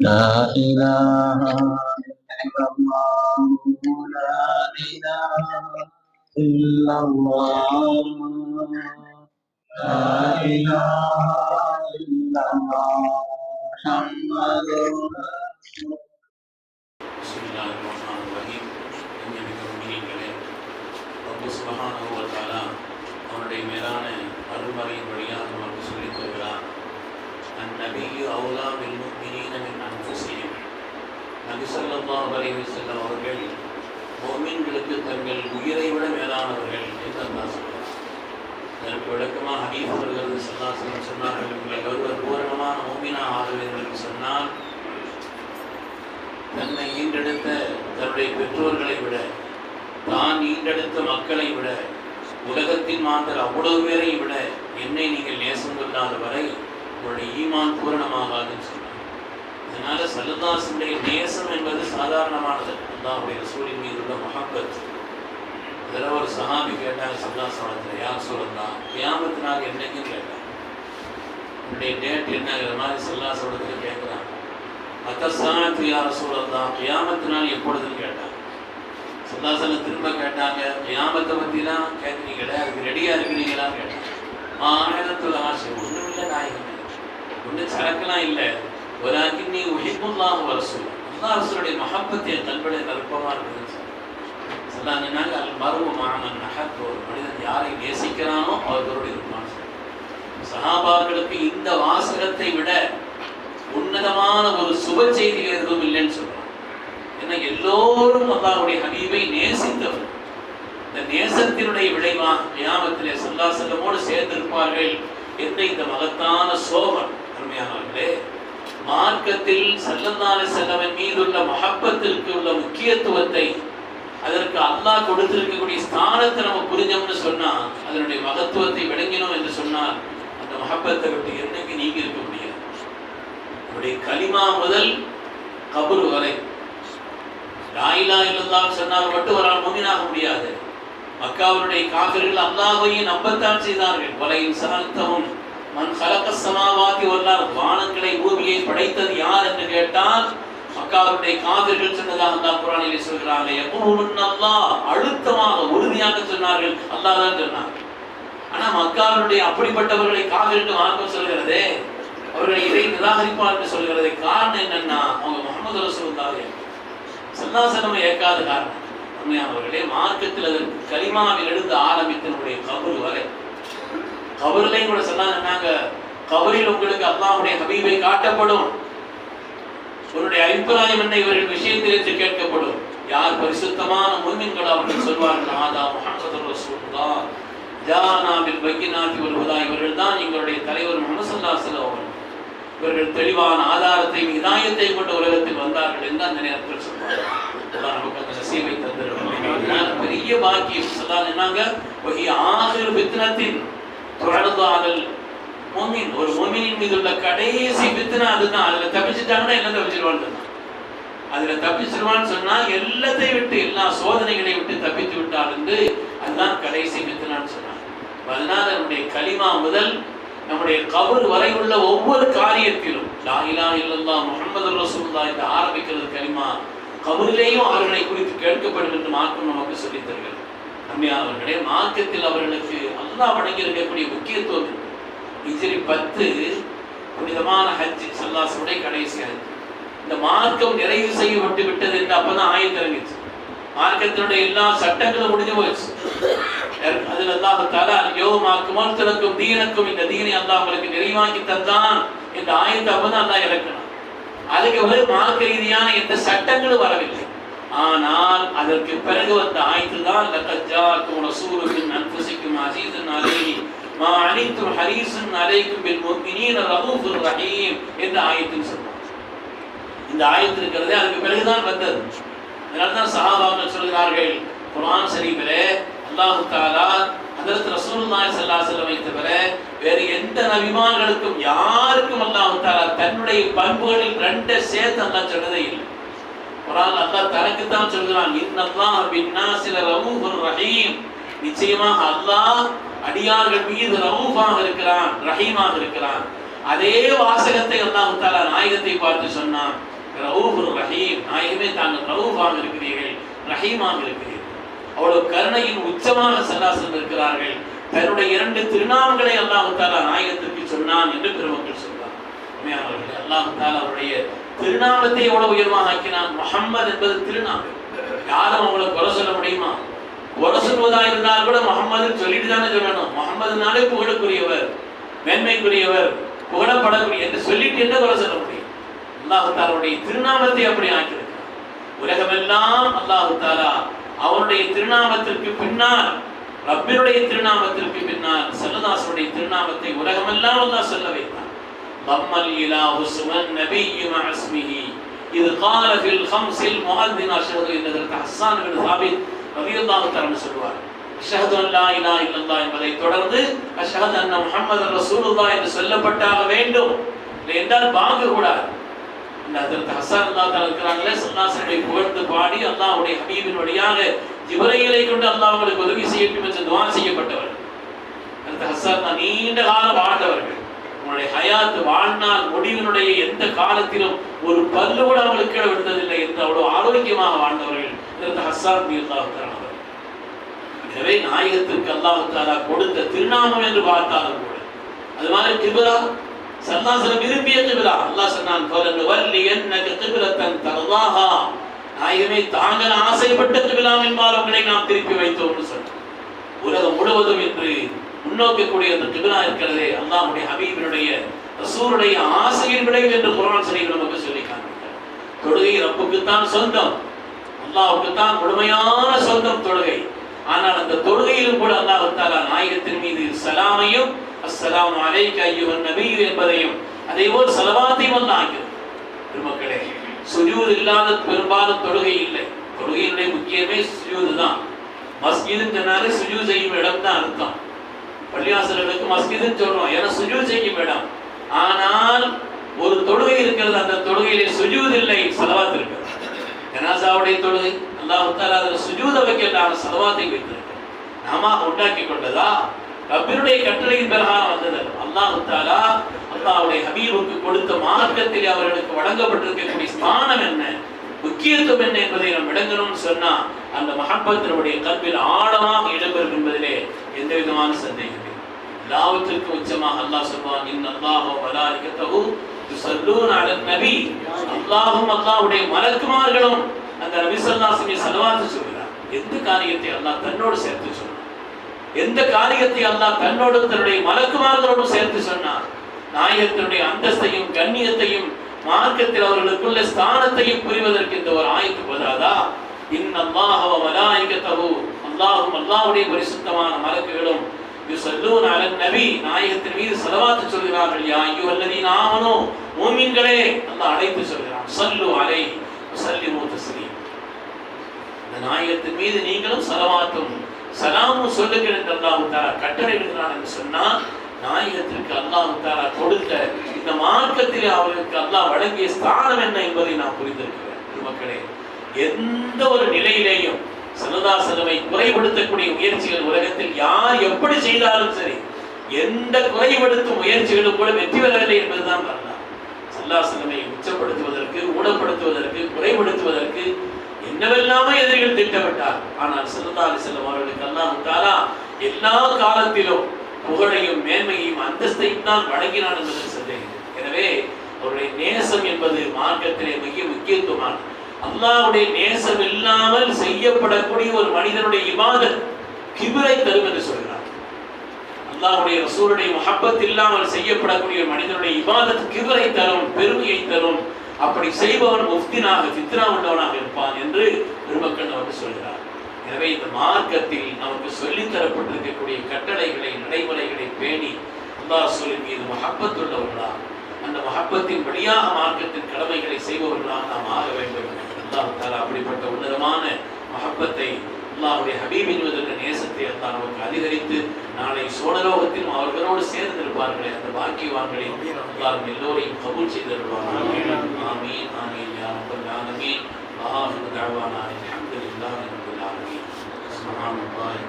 لا إله إلا الله لا إله إلا الله لا إله إلا الله محمد رسول பிஸ்மில்லாஹிர் ரஹ்மானிர் ரஹீம் எங்களுக்கு மீனிங்களே ரப்பு சுபஹானஹு வ தஆலா அவனுடைய மேலான அருள்மறையின் வழியாக நமக்கு சொல்லித் தருகிறான் அந்நபியு அவுலா பில் முஃமினீன மின் அன்ஃபுஸிஹிம் நபி ஸல்லல்லாஹு அலைஹி வஸல்லம் அவர்கள் முஃமின்களுக்கு தங்கள் உயிரை விட மேலானவர்கள் என்று அல்லாஹ் சொல்கிறார் இதற்கு விளக்கமாக ஹதீஸ் வருகிறது ஸல்லல்லாஹு சொன்னார்கள் உங்களை ஒருவர் பூரணமான முஃமினா ஆக என்று சொன்னால் தன்னை ஈண்டெடுத்த தன்னுடைய பெற்றோர்களை விட தான் ஈண்டெடுத்த மக்களை விட உலகத்தின் மாந்தர் அவ்வளவு பேரை விட என்னை நீங்கள் நேசம் கொள்ளாத வரை உங்களுடைய ஈமான் பூரணமாகாதுன்னு சொன்னார் அதனால சல்லுதாசனுடைய நேசம் என்பது சாதாரணமானது. அல்லாஹுடைய ரசூலின் மீது உள்ள மஹப்பத். அதில் ஒரு சஹாபி கேட்டாங்க சல்லாசனத்தில் யார் சொல்லலாம் கியாமத்தினால் என்னைக்கும் கேட்டாங்க. உன்னுடைய டேட் என்னங்கிற மாதிரி சல்லாசனத்தில் கேட்குறாங்க. அத்தசாத்து யார சூழல்தான் கியாமத்தினால் எப்பொழுதுன்னு கேட்டாங்க. சுல்லாசன திரும்ப கேட்டாங்க கியாமத்தை பற்றிலாம் கேட்குறீங்களே? அதுக்கு ரெடியாக இருக்கிறீங்களான்னு கேட்டாங்க. ஆயிரத்துல ஆசை ஒன்றும் இல்லை நாயகமே. ஒன்றும் சரக்கெல்லாம் இல்லை. ஒரு நீ உழைப்புலாம் வரசூல் அல்லா ரசூலுடைய மஹப்பத்தை என் கல்விட கருப்பமாக இருக்குதுன்னு சொன்னாங்க அல் மருவ மாமன் ஒரு மனிதன் யாரை நேசிக்கிறானோ அவர்களோடு இருப்பான் சகாபாக்களுக்கு இந்த வாசகத்தை விட உன்னதமான ஒரு சுப செய்தி எதுவும் இல்லைன்னு சொல்றான். ஏன்னா எல்லோரும் அல்லாவுடைய ஹபீபை நேசித்தவர். இந்த நேசத்தினுடைய விளைவாக கியாமத்திலே சல்லா செல்லமோடு சேர்ந்திருப்பார்கள் என்ற இந்த மகத்தான சோபன் அருமையானவர்களே மார்க்கத்தில் சல்லல்லான செல்லவன் மீதுள்ள மகப்பத்திற்கு உள்ள முக்கியத்துவத்தை அதற்கு அல்லாஹ் கொடுத்திருக்கக்கூடிய ஸ்தானத்தை நம்ம புரிஞ்சோம்னு சொன்னா அதனுடைய மகத்துவத்தை விளங்கினோம் என்று சொன்னால் அந்த மகப்பத்தை விட்டு என்னைக்கு நீங்க இருக்க முடியாது. நம்முடைய கலிமா முதல் கபரு வரை. லாயிலா இல்லல்லான்னு சொன்னால் மட்டும் ஒரு ஆள் முமினாக முடியாது. மக்காவினுடைய காபிர்கள் அல்லாஹையும் நம்பத்தான் செய்தார்கள். கொலையின் சார்த்தவும் மண் கலக்க சமாவாதி வல்லார் வானங்களை பூமியை படைத்தது யார்? என்று கேட்டால் மக்காவுடைய காவிர்கள் சொன்னதாக அல்லாஹ் குரானிலே சொல்கிறாங்க எப்பவும் அல்லாஹ் அழுத்தமாக உறுதியாக சொன்னார்கள். அல்லாஹ் தான் சொன்னாங்க ஆனா மக்காவினுடைய அப்படிப்பட்டவர்களை காவிரிட்டு மார்க்கம் சொல்கிறதே அவர்களை இதை நிராகரிப்பார் என்று சொல்கிறது காரணம் என்னன்னா அவங்க முகமது ரசூல்லாவே சல்லாசனம் ஏற்காத காரணம். உண்மையானவர்களே மார்க்கத்தில் அதற்கு கரிமாவில் எழுந்து ஆரம்பித்தனுடைய கபர் வரை. கபரிலையும் கூட சொன்னாங்க கபரில் உங்களுக்கு அல்லாவுடைய ஹபீபை காட்டப்படும். உன்னுடைய அபிப்பிராயம் என்ன இவர்கள் விஷயத்தில் கேட்கப்படும். யார் பரிசுத்தமான முன்மின்கள் அவர்கள் சொல்வார்கள் ஆதா முகமது ரசூலுல்லாஹ். ஜானா பில் இவர்கள் தான் எங்களுடைய தலைவர் முகமசல்லா ஸல்லல்லாஹு அவர்கள். இவர்கள் தெளிவான ஆதாரத்தை இதாயத்தை கொண்ட உலகத்தில் வந்தார்கள் என்று அந்த நேரத்தில் சொல்வார்கள் நமக்கு அந்த நசீவை பெரிய பாக்கியம் சொல்லாது என்னங்க வகி பித்னத்தின் தொடர்ந்தாதல் மோமின் ஒரு மோமினின் மீது உள்ள கடைசி வித்தனை அதுதான். அதுல தப்பிச்சுட்டாங்கன்னா என்ன தப்பிச்சிருவான்னு அதுல தப்பிச்சிருவான்னு சொன்னா எல்லாத்தையும் விட்டு எல்லா சோதனைகளை விட்டு தப்பித்து விட்டார் என்று அதுதான் கடைசி வித்தனான்னு சொன்னாங்க அதனால நம்முடைய கலிமா முதல் நம்முடைய கபர் வரை உள்ள ஒவ்வொரு காரியத்திலும் லா இலாஹ முகமது ரசூல்லா ரசூலுல்லாஹ் என்று ஆரம்பிக்கிறது கலிமா கபரிலேயும் அவர்களை குறித்து கேட்கப்படும் என்று மாற்றம் நமக்கு சொல்லித் தருகிறது. அம்மையானவர்களே மார்க்கத்தில் அவர்களுக்கு அல்லா வழங்கியிருக்கக்கூடிய முக்கியத்துவம் இருக்கு. பத்து புனிதமான ஹஜ் சல்லாசுடைய கடைசி ஹஜ் இந்த மார்க்கம் நிறைவு செய்யப்பட்டு விட்டது என்று அப்பதான் ஆயத்து இறங்கிச்சு. மார்க்கத்தினுடைய எல்லா சட்டங்களும் முடிஞ்சு போச்சு. அதில் அல்லாஹ் யோ யோமாக்குமால் திறக்கும் தீனக்கும் இந்த தீனை அல்லா உங்களுக்கு நிறைவாக்கி தந்தான் என்ற ஆயத்தை அப்பதான் அல்லா இறக்கணும் அதுக்கு பிறகு மார்க்க ரீதியான எந்த சட்டங்களும் வரவில்லை. ஆனால் அதற்கு பிறகு வந்த ஆயத்து தான் லக்கஜாக்கும் ரசூலுக்கும் அன்புசிக்கும் அசீசன் அலேஹி மா அனைத்தும் ஹரீசன் அலேக்கும் பின் முஃமினீன ரஹூஃபுர் ரஹீம் என்ற ஆயத்தின் சொன்னார். இந்த ஆயத்து இருக்கிறதே அதுக்கு பிறகுதான் வந்தது. அதனால தான் சஹாபாக்கள் சொல்கிறார்கள் குரான் சரீபிலே அல்லாஹு தாலா அதற்கு ரசூலுல்லாஹி ஸல்லல்லாஹு அலைஹி வஸல்லம் தவிர வேறு எந்த நபிமான்களுக்கும் யாருக்கும் அல்லாஹு தாலா தன்னுடைய பண்புகளில் ரெண்டை சேர்த்து அல்லா சொன்னதே இல்லை. குரான் அல்லாஹ் தனக்கு தான் சொல்கிறான் இன்னல்லாஹ பின்னாஸில ரவுஃபுர் ரஹீம். நிச்சயமாக அல்லாஹ் அடியார்கள் மீது ரவுஃபாக இருக்கிறான் ரஹீமாக இருக்கிறான். அதே வாசகத்தை அல்லாஹ் தாலா நாயகத்தை பார்த்து சொன்னான் ரவுஃபுர் ரஹீம். நாயகமே தாங்கள் ரவுஃபாக இருக்கிறீர்கள் ரஹீமாக இருக்கிறீர்கள். அவ்வளவு கருணையின் உச்சமாக சல்லாசம் இருக்கிறார்கள். தன்னுடைய இரண்டு திருநாமங்களை அல்லாஹ் தாலா நாயகத்திற்கு சொன்னான் என்று பெருமக்கள் சொன்னார் உண்மையானவர்களே. அல்லாஹ் தாலா அவருடைய திருநாமத்தை எவ்வளவு உயர்வாக ஆக்கினான்? முகம்மது என்பது திருநாமம். யாரும் அவங்களை குறை சொல்ல முடியுமா? குறை சொல்வதா இருந்தால் கூட முகம்மது சொல்லிட்டு தானே சொல்லணும். முகம்மதுனாலே புகழுக்குரியவர் மேன்மைக்குரியவர் புகழப்படக்கூடிய என்று சொல்லிட்டு என்ன குறை சொல்ல முடியும்? அல்லாஹு தாலாவுடைய திருநாமத்தை அப்படி ஆக்கியிருக்கிறார் உலகமெல்லாம் அல்லாஹு தாலா அவனுடைய திருநாமத்திற்கு பின்னால் ரப்பினுடைய திருநாமத்திற்கு பின்னால் செல்லதாசனுடைய திருநாமத்தை உலகமெல்லாம் அல்லாஹ் சொல்ல வைத்தார் ضمل إله اسم النبي مع اسمه إذ قال في الخمس المؤذن أشهد إن ذلك حسان بن ثابت رضي الله تعالى சொல்வார் அஷ்ஹது அன் லா இலாஹ இல்லல்லாஹ் என்பதை தொடர்ந்து அஷ்ஹது அன்ன முஹம்மது ரசூலுல்லாஹ் என்று சொல்லப்பட்டாக வேண்டும் இல்லை என்றால் பாங்கு கூடாது இந்த ஹஜரத் ஹஸ்ஸான் அல்லாஹ் தஆலா இருக்கிறாங்களே சல்லாசனை புகழ்ந்து பாடி அல்லாஹ்வுடைய ஹபீபின் வழியாக ஜிப்ரையிலை கொண்டு அல்லாஹ் உங்களுக்கு உதவி செய்யட்டும் என்று துஆ செய்யப்பட்டவர் அந்த ஹஸ்ஸான் தான் நீண்ட காலம் அவனுடைய ஹயாத்து ஹயாத் வாழ்நாள் முடிவினுடைய எந்த காலத்திலும் ஒரு பல்லு கூட அவங்களுக்கு கீழே விழுந்ததில்லை என்று அவ்வளவு ஆரோக்கியமாக வாழ்ந்தவர்கள் இதற்கு ஹஸ்ஸான் அவர். எனவே நாயகத்திற்கு அல்லாஹ் கொடுத்த திருநாமம் என்று பார்த்தாலும் கூட அது மாதிரி கிபிலா சல்லாசலம் விரும்பிய கிபிலா அல்லாஹ் சொன்னான் "ஃபலன் வல்லியன்னக கிபிலத்தன் தர்தாஹா." நாயகமே தாங்கள் ஆசைப்பட்ட கிபிலாம் என்பால் உங்களை நாம் திருப்பி வைத்தோம்னு சொன்னான் உலகம் முழுவதும் என்று முன்னோக்கக்கூடிய அந்த கிபிலா இருக்கிறதே அல்லாஹ்வுடைய ஹபீபினுடைய ரசூருடைய ஆசையின் விளைவு என்று குரான் ஷரீஃப் நமக்கு சொல்லி காண்பிக்கிறார். தொழுகை ரப்புக்குத்தான் சொந்தம். அல்லாவுக்குத்தான் முழுமையான சொந்தம் தொழுகை. ஆனால் அந்த தொழுகையிலும் கூட அல்லாஹ் தாலா நாயகத்தின் மீது சலாமையும் அஸ்ஸலாமு அலைக்க ஐயுஹன் நபியு என்பதையும் அதே போல் சலவாத்தையும் அல்லாஹ் ஆகிறது பெருமக்களே சுஜூத் இல்லாத பெரும்பாலும் தொழுகை இல்லை. தொழுகையினுடைய முக்கியமே சுஜூது தான் மஸ்ஜிதுன்னு சொன்னாலே சுஜூ செய்யும் இடம் தான் அர்த்தம். பள்ளிவாசல்களுக்கு மஸ்கிதுன்னு சொல்றோம் ஏன்னா சுஜூத் செய்யும் இடம் ஆனால் ஒரு தொழுகை இருக்கிறது. அந்த தொழுகையிலே சுஜூத் இல்லை சலவாத் இருக்கிறது ஜனாசாவுடைய தொழுகை அல்லாஹ் தாலா அதில் சுஜூத வைக்கின்றான சலவாத்தை வைத்திருக்கிறார். நாம உண்டாக்கி கொண்டதா? ரப்பினுடைய கட்டளையின் பிரகாரம் வந்தது. அல்லாஹ் தாலா அல்லாவுடைய ஹபீபுக்கு கொடுத்த மார்க்கத்தில் அவர்களுக்கு வழங்கப்பட்டிருக்கக்கூடிய ஸ்தானம் என்ன? முக்கியத்துவம் என்ன என்பதை நாம் விளங்கணும்னு சொன்னா அந்த மகப்பத்தினுடைய கல்வியில் ஆழமாக இடம்பெறும் என்பதிலே எந்த விதமான சந்தேகம் இல்லை. உச்சமாக அல்லாஹ் சொல்வான் இன் அல்லாஹ் மலாயிகத்தஹு யுஸல்லூன அடன் நபி அல்லாஹும் அல்லாஹ்வுடைய மலக்குமார்களும் அந்த நபி ஸல்லல்லாஹு அலைஹி சொல்கிறார் எந்த காரியத்தை அல்லாஹ் தன்னோடு சேர்த்து சொன்னார் எந்த காரியத்தை அல்லாஹ் தன்னோடு தன்னுடைய மலக்குமார்களோடு சேர்த்து சொன்னார் நாயகத்தினுடைய அந்தஸ்தையும் கண்ணியத்தையும் மார்க்கத்தில் அவர்களுக்குள்ள ஸ்தானத்தையும் புரிவதற்கு இந்த ஒரு ஆயத்து போதாதா இன் அல்லாஹ் வ அல்லாஹும் அல்லாஹ்வுடைய பரிசுத்தமான மலக்குகளும் யுசல்லூன் அலன் நபி நாயகத்தின் மீது செலவாத்து சொல்கிறார்கள். யா ஐயோ அல்லதி நாமனோ மூமின்களே. அந்த அழைப்பு சொல்கிறான். சல்லு அலை வஸல்லிமு தஸ்லீம். இந்த நாயகத்தின் மீது நீங்களும் செலவாத்தும் சலாமும் சொல்லுங்கள் என்று அல்லாஹ் தஆலா கட்டளை விடுகிறான் என்று சொன்னால் நாயகத்திற்கு அல்லாஹு தாரா கொடுத்த இந்த மார்க்கத்தில் அவர்களுக்கு அல்லாஹ் வழங்கிய ஸ்தானம் என்ன என்பதை நான் புரிந்திருக்கிறேன் மக்களே எந்த ஒரு நிலையிலேயும் சனதாசனவை குறைபடுத்தக்கூடிய முயற்சிகள் உலகத்தில் யார் எப்படி செய்தாலும் சரி எந்த குறைபடுத்தும் முயற்சிகளும் கூட வெற்றி பெறவில்லை என்பதுதான் வரலாம் சல்லாசனமை உச்சப்படுத்துவதற்கு ஊனப்படுத்துவதற்கு குறைபடுத்துவதற்கு என்னவெல்லாமோ எதிரிகள் திட்டமிட்டார். ஆனால் சல்லா செல்லும் அவர்களுக்கு அல்லாஹ் தாரா எல்லா காலத்திலும் புகழையும் மேன்மையையும் அந்தஸ்தையும் தான் வழங்கினான் என்பது சந்தேகம் எனவே அவருடைய நேசம் என்பது மார்க்கத்திலே மிக முக்கியத்துவமானது. அல்லாவுடைய நேசம் இல்லாமல் செய்யப்படக்கூடிய ஒரு மனிதனுடைய இவாதத் கிபிரை தரும் என்று சொல்கிறார். அல்லாவுடைய ரசூலுடைய மஹப்பத் இல்லாமல் செய்யப்படக்கூடிய ஒரு மனிதனுடைய இபாதத் கிபிரை தரும் பெருமையை தரும் அப்படி செய்பவன் முஃப்தினாக ஃபித்னா உள்ளவனாக இருப்பான் என்று பெருமக்கள் நமக்கு சொல்கிறார். எனவே இந்த மார்க்கத்தில் நமக்கு சொல்லித் தரப்பட்டிருக்கக்கூடிய கட்டளைகளை நடைமுறைகளை பேணி அல்லா சொல்லின் மீது மஹப்பத்துள்ளவர்களாக அந்த மஹப்பத்தின் வழியாக மார்க்கத்தின் கடமைகளை செய்பவர்களாக நாம் ஆக வேண்டும். அல்லாஹால அப்படிப்பட்ட உன்னதமான மஹப்பத்தை அல்லாஹுடைய ஹபீப் என்பதற்கு நேசத்தை அல்லா நமக்கு அதிகரித்து நாளை சோழலோகத்தில் அவர்களோடு சேர்ந்திருப்பார்களே அந்த பாக்கியவான்களை அல்லாஹ் எல்லோரையும் கபூல் செய்திருப்பார்கள் ஆமீன் ஆமீன் யா ரப்பல் ஆலமீன். ஆஹிரு தஅவானா அல்ஹம்துலில்லாஹி ரப்பில் ஆலமீன். சுப்ஹானல்லாஹி.